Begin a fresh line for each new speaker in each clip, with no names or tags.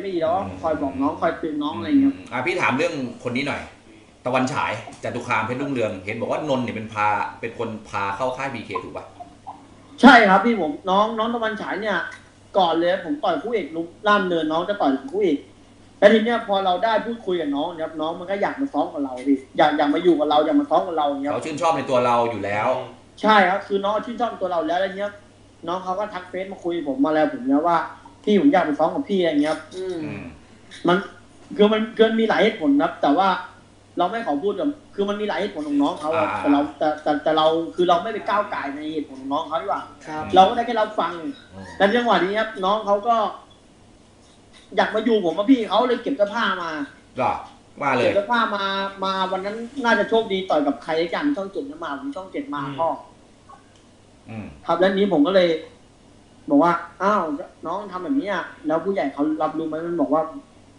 ไม่ดีเราก็คอยบอกน้องคอยเตือนน้องอะไรอย่างเงี้ย
อะพี่ถามเรื่องคนนี้หน่อย ตะวันฉายจตุคามเพชรรุ่งเรือง เห็นบอกว่านนท์เนี่ยเป็นพาเป็นคนพาเข้าค่ายบีเคถูกปะ
ใช่ครับพี่ผมน้องน้องตะวันฉายเนี่ย ก่อนเลยผมต่อยคู่เอกลุกล่ามเนินน้องจะต่อยคู่เอกแล้วทีเนี้ยพอเราได้พูดคุยกับน้องเนี่ยครับน้องมันก็อยากมาซ้อมกับเราพี่อยากอยากมาอยู่กับเราอยากมาซ้อมกับเราอย่างเงี้ย
เขาชื่นชอบในตัวเราอยู่แล้ว
ใช่ครับคือน้องชื่นชอบตัวเราแล้วอะไรเงี้ย น้องเขาก็ทักเฟซมาคุยผมมาแล้วผมเนี่ยว่า พี่ผมอยากไปซ้อมกับพี่อะไรเงี้ยครับ
อืม
อืม
มันคือมันเกินมีหลายเหตุผลครับ แต่ว่าเราไม่ขอพูดแบบคือมันมีหลายเหตุผลของน้องเขาอะแต่เราแต่แต่แต่เราคือเราไม่ไปก้าวไก่ายในเหตุผลของน้องเขาดีกว่า
ครับ
เราก็ได้แค่รับฟัง
อืม
แต่จังหวะนี้ครับน้องเขาก็ อยากมาอยู่ผมว่าพี่เขาเลยเก็บเสื้อผ้ามา
ก็ว่าเล
เก็บ
ย
เสื้อผ้ามามาวันนั้นน่าจะโชคดีต่อยกับใครสักอย่างช่องเจ็ดนะมาผมช่องเจ็ดมา
อืม
พ่อ
อืม
ครับแล้วนี้ผมก็เลย บอกว่าอ้าวน้องทำแบบนี้อะแล้วผู้ใหญ่เขารับรู้ไหมมันบอกว่า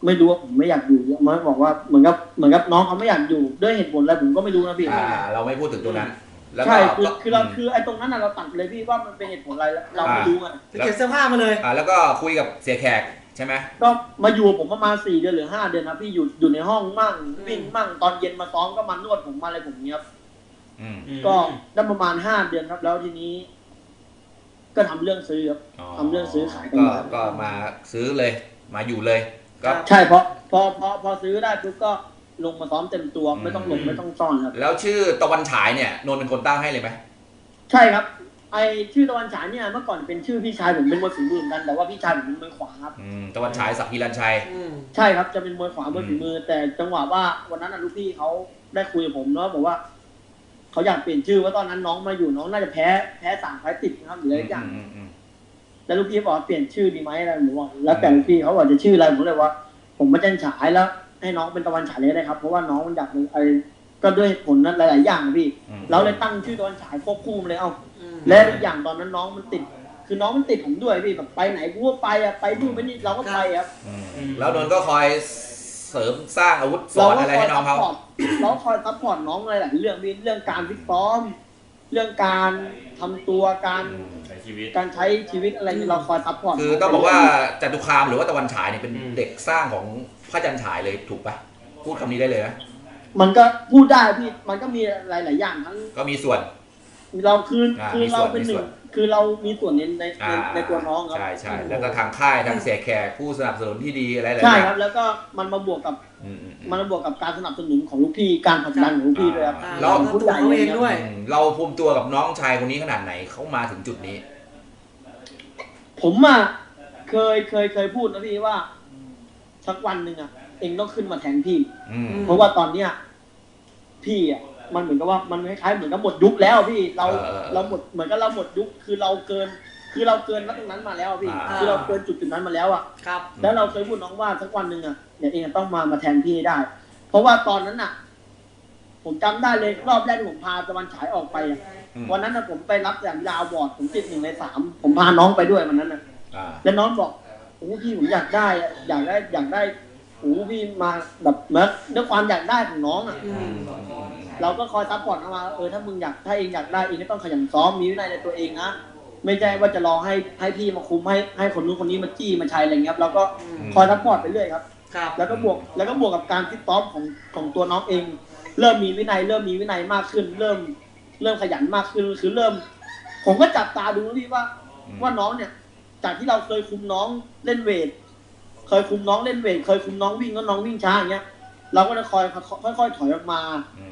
ไม่รู้ว่าผมไม่อยากอยู่มันบอกว่าเหมือนกับเหมือนกับน้องเขาไม่อยากอยู่ด้วยเหตุผลอะไรผมก็ไม่รู้นะพี่
อ่า เราไม่พูดถึงตรงนั้นแล้วก็
ใช่คือ
ก็
คือเราคือไอ้ตรงนั้นน่ะเราตัดเลยพี่ว่ามันเป็นเหตุผลอะไรเราไม่รู้ไง
ไปเก็บเสื้อผ้ามาเลย
อ่าแล้วก็คุยกับเสียแขกใช่ไหม
ก็มาอยู่กับผมประมาณสี่เดือนหรือห้าเดือนนะพี่อยู่อยู่ในห้องมั่งวิ่งมั่งตอนเย็นมาซ้อมก็มานวดผมมาอะไรผมเนี้ยครับ
อืม
ก็ได้ประมาณห้าเดือนครับ แล้วทีนี้ ก็ทำเรื่องซื้อครับทำเรื่องซื้อขายกัน
ก็
มา
ก็มาซื้อเลย มาอยู่เลย ก็
ครับ
ใช่เพราะพอพอพอซื้อได้ปุ๊บก็ลงมาซ้อมเต็มตัว
อืม
ไม่ต้องหลบไม่ต้องซ่อนครับ
แล้วชื่อตะวันฉายเนี่ยนนท์เป็นคนตั้งให้เลยไหม
ใช่ครับ ไอชื่อตะวันฉายเนี่ยเมื่อก่อนเป็นชื่อพี่ชายผมเป็นมวยฝีมือเหมือนกันแต่ว่าพี่ชายผมเป็นมวยขวาครับ
อืมตะวันฉายศักดิ์ฮิรันชัย
อืม
ใช่ครับจะเป็นมวยขวามวยฝีมือ แต่จังหวะว่าวันนั้นน่ะลูกพี่เขาได้คุยกับผมเนาะบอกว่า เขาอยากเปลี่ยนชื่อว่าตอนนั้นน้องมาอยู่น้องน่าจะแพ้แพ้สามไฟต์ติดนะครับหรืออะไรอย่าง
อืมอืม
แล้วลูกพี่บอกว่าเปลี่ยนชื่อดีไหมอะไรผมบอกแล้วแต่ลูกพี่เขาบอกจะชื่ออะไรผมเลยว่า ผมมาแจ้งฉายแล้ว ให้น้องเป็นตะวันฉายเลยได้ครับ เพราะว่าน้องมันอยากเป็นอะไรก็ด้วยเหตุผลนั้นหลาย ๆ อย่างอะพี่
อืม
เราเลยตั้งชื่อตะวันฉายควบคู่มาเลยเอ้า
อืม
และอีกอย่างตอนนั้นน้องมันติดคือน้องมันติดผมด้วยพี่แบบไปไหนกูก็ไปอะไปนู่นไปนี่เราก็ไปครับ
อืมแล้วนนท์ก็คอย เสริมสร้างอาวุธส
เรา
อน
ก็
อะไร
คอ
ให้
ย
น้
ซั
อง
พ
เขา
พอร์ตเราคอยซัพพอร์ตน้องอะไรหลายเรื่องพี่เรื่องการฟิตซ้อม เรื่องการทำตัวการ
ใช้ชีวิต
การใช้ชีวิตอะไรนี่เราคอยซัพพอร์ต
คือต้องบอกว่าจตุคามหรือว่าตะวันฉายเนี่ยเป็น
อืม
เด็กสร้างของพระจันทร์ฉายเลยถูกปะพูดคำนี้ได้เลยไหม
มันก็พูดได้พี่มันก็มีหลาย ๆ อย่างทั้ง
ก็มีส่วน
เราคือ
อ่า
คือ
มีส่
เรา
วน
เป็นหนึ่
มีส่
ง
วน
คือเรามีส่วนในใน
อ่า
ในในตัวน้องครับ
ใช่ใช่แล้วก็ทางค่ายทางเสียแขกผู้สนับสนุนที่ดีอะไรหลายๆ
ใช่
อย่าง
ครับแล้วก็มันมาบวกกับ
อืมอืมอืม
มันมาบวกกับการสนับสนุนของลูกพี่การผลักดันของลูกพี่ด้วยครับ
อ่า
เรา
แล้วตัวเขาเองด้วย
อืมเราภูมิตัวกับน้องชายคนนี้ขนาดไหนเขามาถึงจุดนี้
ผมอะเคยเคยเคยพูดนะพี่ว่า สักวันหนึ่งอะเองต้องขึ้นมาแทนพี่
อืม
อืม
เพราะว่าตอนเนี้ยพี่อะ มันเหมือนกับว่ามันคล้ายๆเหมือนกับหมดยุคแล้วพี่เรา
เออเออ
เราหมดเหมือนกับเราหมดยุคคือเราเกิน คือเราเกินณตรงนั้นมาแล้วอะพี่
อ่า
คือเราเกินจุดจุดนั้นมาแล้วอะ
ครับ
แล้วเราเคยพูดน้องว่าสักวันหนึ่งอะเดี๋ยวเองจะต้องมามาแทนพี่ให้ได้ เพราะว่าตอนนั้นอะ ผมจำได้เลยรอบแรกที่ผมพาตะวันฉายออกไปอะ
อืม
วันนั้นนะผมไปรับอย่างดาวบอร์ดผมติดหนึ่งในสามผมพาน้องไปด้วยวันนั้นนะ
อ่า
แล้วน้องบอกโอ้พี่ผมอยากได้อะอยากได้อยากได้โอ้พี่มาแบบเหมื่อนด้วยความอยากได้ของน้องอะ
อืม
เราก็คอยซัพพอร์ตเข้ามาเออถ้ามึงอยากถ้าเองอยากได้เองก็ต้องขยันซ้อมมีวินัยในตัวเองนะไม่ใช่ว่าจะรอให้ให้พี่มาคุมให้ให้คนนู้นคนนี้มาจี้มาชัยอะไรเงี้ยครับเราก็
อืม
คอยซัพพอร์ตไปเรื่อยครับ
ครับ
แล้วก็บวกแล้วก็บวกกับการฟิตซ้อมของของตัวน้องเอง เริ่มมีวินัย เริ่มมีวินัยมากขึ้น เริ่มเริ่มขยันมากขึ้นคือเริ่ม ผมก็จับตาดูนะพี่ว่า
อืม
ว่าน้องเนี่ย จากที่เราเคยคุมน้องเล่นเวทเคยคุมน้องเล่นเวทเคยคุมน้องวิ่งแล้วน้องวิ่งช้าอย่างเงี้ย เราก็จะคอยค่อยๆถอยออกมา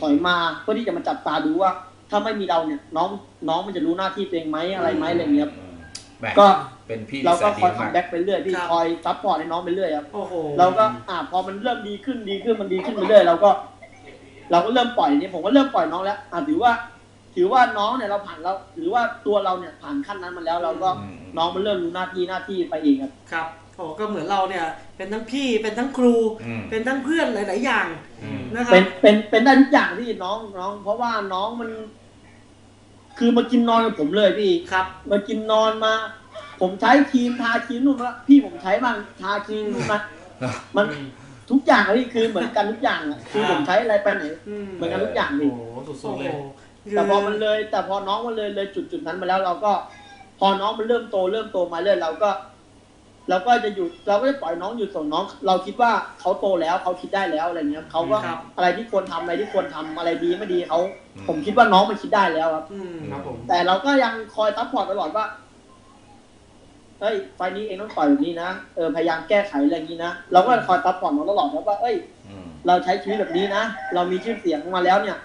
ถอยมาเพื่อที่จะมาจับตาดูว่า ถ้าไม่มีเราเนี่ย น้องน้องมันจะรู้หน้าที่ตัวเองไหมอะไรไหมอะไรเงี้ยครับ
อืมแหม
ก็
เป็นพี่
เรา
ที่แส
ก็
น
ค
ดี
อย
มาก
ทำแบ็กไปเรื่อยพี่
ครับ
คอยซัพพอร์ตให้น้องไปเรื่อยครับ
โอ้โห
เราก็อ่าพอมันเริ่มดีขึ้นดีขึ้นมันดีขึ้นไปเรื่อยเราก็ เราก็เริ่มปล่อยนี่ผมก็เริ่มปล่อยน้องแล้วอ่าถือว่า ถือว่าน้องเนี่ยเราผ่านแล้วถือว่าตัวเราเนี่ยผ่านขั้นนั้นมาแล้วเราก็
อืม
น้องมันเริ่มรู้หน้าที่หน้าที่ไปเองครับ
ครับโอ้ก็เหมือนเราเนี่ย เป็นทั้งพี่เป็นทั้งครู
อืม
เป็นทั้งเพื่อนหลาย ๆ อย่าง
อืม
นะครับ
เป็นเป็นเป็นได้ทุกอย่างพี่น้องน้อง เพราะว่าน้องมัน คือมากินนอนกับผมเลยพี่
ครับ
มากินนอนมา ผมใช้ครีมทาครีมนู่นมาพี่ผมใช้บ้างทาครีมนู่นมามันทุกอย่างอะพี่คือเหมือนกันทุกอย่างอะคือผมใช้อะไรไปไหน
อืม
เหมือนกันทุกอย่าง
โอ้
พี่
โหสุ
โอ้
ดๆ
โห
เลย
แต่พอมันเลย แต่พอน้องมันเลยเลยจุดจุดนั้นมาแล้วเราก็ พอน้องมันเริ่มโตเริ่มโตมาเรื่อยเราก็เราก็จะหยุดเราก็จะปล่อยน้องหยุดส่งน้อง เราคิดว่าเขาโตแล้วเขาคิดได้แล้วอะไรเงี้ยเขาก็
ครับ
อะไรที่ควรทำอะไรที่ควรทำอะไรดีไม่ดีเขาผมคิดว่าน้องมันคิดได้แล้วครับ
อืม
ครับผม
แต่เราก็ยังคอยซัพพอร์ตตลอดว่าเฮ้ยไฟล์นี้เองต้องปล่อยแบบนี้นะเออพยายามแก้ไขอะไรอย่างนี้นะเราก็คอยซัพพอร์ตน้องตลอดครับว่าเอ้ย
อืม
เราใช้ชีวิตแบบนี้นะ เรามีชื่อเสียงมาแล้วเนี่ย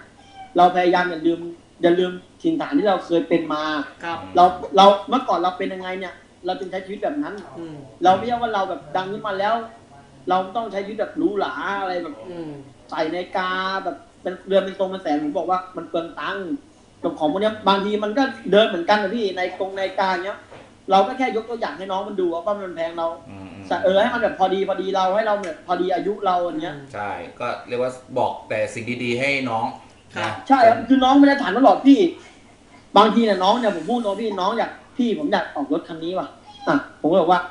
เราพยายามอย่าลืม อย่าลืมถิ่นฐานที่เราเคยเป็นมา
ครับ
เราเราเมื่อก่อนเราเป็นยังไงเนี่ย เราจึงใช้ชีวิตแบบนั้น
อืม
เราไม่ใช่ว่าเราแบบดังขึ้นมาแล้ว เราต้องใช้ชีวิตแบบหรูหราอะไรแบบ
อืม
ใส่ในาฬิกาแบบเป็นเรือนเป็นทรงเป็นแสนผมบอกว่ามันเปลืองตังค์กับของพวกเนี้ยบางทีมันก็เดินเหมือนกันนะพี่ในตรงในาฬิกาเนี้ย เราก็แค่ยกตัวอย่างให้น้องมันดูว่ามันแพงเรา
อืมอืม
เออให้มันแบบพอดีพอดีเราให้เราแบบพอดีอายุเราอันเนี้ย
ใช่ ก็เรียกว่าบอกแต่สิ่งดีๆให้น้อง
ครับ
นะ
ใช่ครับคือน้องไม่ได้ถามตลอดพี่ บางทีเนี่ยน้องเนี่ยผมพูดตรงพี่น้องอยากพี่ผมอยากออกรถคันนี้ว่ะอะผมก็บอกว่า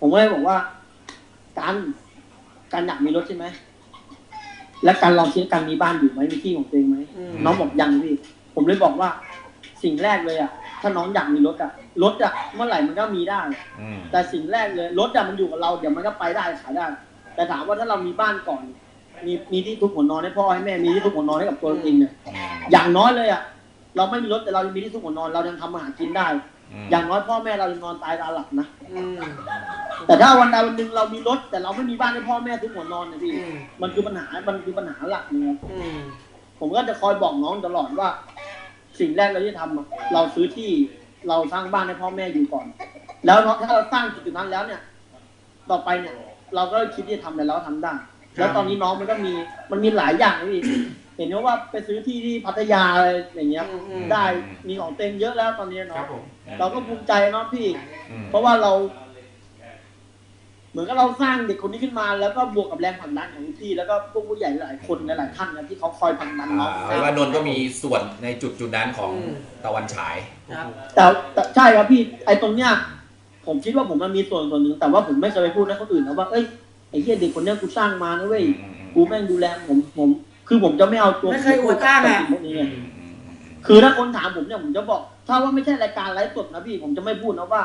ผมก็เลยบอกว่า การการอยากมีรถใช่ไหมและการลองคิดการมีบ้านอยู่ไหมมีที่ของตัวเองไหม
อืม
น้องบอกยังพี่ ผมเลยบอกว่า สิ่งแรกเลยอะถ้าน้องอยากมีรถอะรถอะเมื่อไหร่มันก็มีได้
อืม
แต่สิ่งแรกเลยรถอะมันอยู่กับเราเดี๋ยวมันก็ไปได้ขายได้แต่ถามว่าถ้าเรามีบ้านก่อน มีมีที่ทุกหัวนอนให้พ่อให้แม่มีที่ทุกหัวนอนให้กับตัวเราเองเนี่ย
อืม
อย่างน้อยเลยอะเราไม่มีรถแต่เรายังมีที่ทุกหัวนอนเรายังทำอาหารกินได้
อืม
อย่างน้อยพ่อแม่เรายังนอนตายตาหลับนะ
อืม
แต่ถ้าวันใดวันหนึ่งเรามีรถ แต่เราไม่มีบ้านให้พ่อแม่ทุกหัวนอนเนี่ยพี่
อืม
มันคือปัญหามันคือปัญหาหลักนะครับ
อืม
ผมก็จะคอยบอกน้องตลอดว่า สิ่งแรกเราที่ทำอะเราซื้อที่เราสร้างบ้านให้พ่อแม่อยู่ก่อน แล้วถ้าเราสร้างจุดนั้นแล้วเนี่ย ต่อไปเนี่ย เราก็คิดที่จะทำอะไรเราก็ทำได้ แล้วตอนนี้น้องมันก็มีมันมีหลายอย่างนะพี่เห็นว่าไปซื้อที่ที่พัทยาอะไรอย่างเงี้ย
อืมอืม
ได้มีของเต็มเยอะแล้วตอนนี้
ครั
เนาะ
บผม
เราก็ภูมิใจเนาะพี่
อืม
เพราะว่าเรา เหมือนกับเราสร้างเด็กคนนี้ขึ้นมา แล้วก็บวกกับแรงผลักดันของพี่แล้วก็พวกผู้ใหญ่หลายคนหลายๆท่านนะที่เขาคอยผลักดันน้
อ่า
อง
เอาเป็นว่านนท์ก็มีส่วนในจุดจุดๆนั้นของ
อืม
ตะวันฉาย
ครับ
แต่แต่ใช่ครับพี่ ไอ้ตรงเนี้ยผมคิดว่าผมมันมีส่วนส่วนหนึ่งแต่ว่าผมไม่เคยไปพูดให้คนอื่นนะว่าเอ้ย ไอ้เหี้ยเด็กคนเนี้ยกูสร้างมานะเว้ย
อืมอืม
กูแม่งดูแลผมผม คือผมจะไม่เอาตัว
ไม่เคยอวดอ้างอะ
กับสิ่พวกนี้ไง
อืมอืมอืม
คือถ้าคนถามผมเนี่ยผมจะบอก ถ้าว่าไม่ใช่รายการไลฟ์สดนะพี่ผมจะไม่พูดนะว่า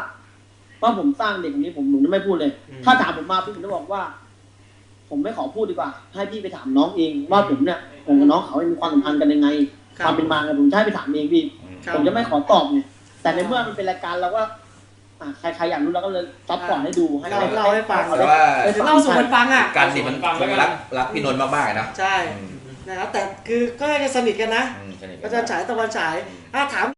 ว่าผมสร้างเด็กคนนี้ผมผมจะไม่พูดเลย
อืม
ถ้าถามผมมาพี่ผมจะบอกว่า ผมไม่ขอพูดดีกว่า ให้พี่ไปถามน้องเองว่าผมเนี่ยผมกับน้องเขามีความสัมพันธ์กันยังไง
ครั
ความเป็นมาไงผมจะให้ไปถามเองพี่
อืม
ครับ
ผมจะไม่ขอตอบไงแต่ในเมื่อมันเป็นรายการเราก็ อ่าใครใครอยากรู้เราก็เลยซัพพอร์ตให้ดูให้
เล่าเล่าให้ฟัง
เอ
แต่ว่า
ได้
เล่าสู่กันฟังอะ
การนี่มันคงรักรักพี่นนท์มากๆนะ
ใช่
อืม
นะครับแต่คือก็จะสนิทกันนะ
อืมสนิทกั
ก็
น
จะฉายตะวันฉาย
อืม
ถ้าถาม